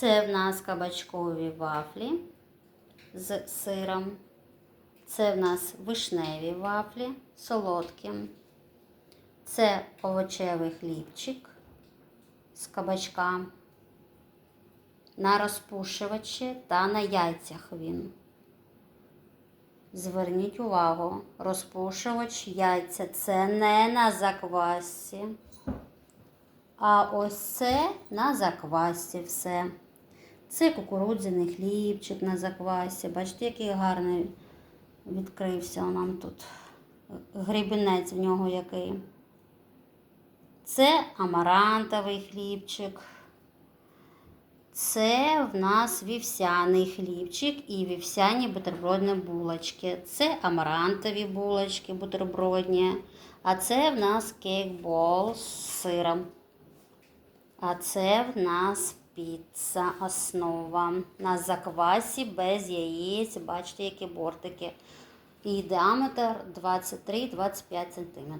Це в нас кабачкові вафлі з сиром. Це в нас вишневі вафлі солодкі. Це овочевий хлібчик з кабачка. На розпушувачі та на яйцях він. Зверніть увагу, розпушувач яйця це не на заквасці. А ось це на заквасці все. Це кукурудзяний хлібчик на заквасці. Бачите, який гарний відкрився нам тут. Грібінець в нього який. Це амарантовий хлібчик. Це в нас вівсяний хлібчик і вівсяні бутербродні булочки. Це амарантові булочки бутербродні. А це в нас кейкбол з сиром. А це в нас піца основа. На заквасі без яєць. Бачите, які бортики. І діаметр 23-25 см.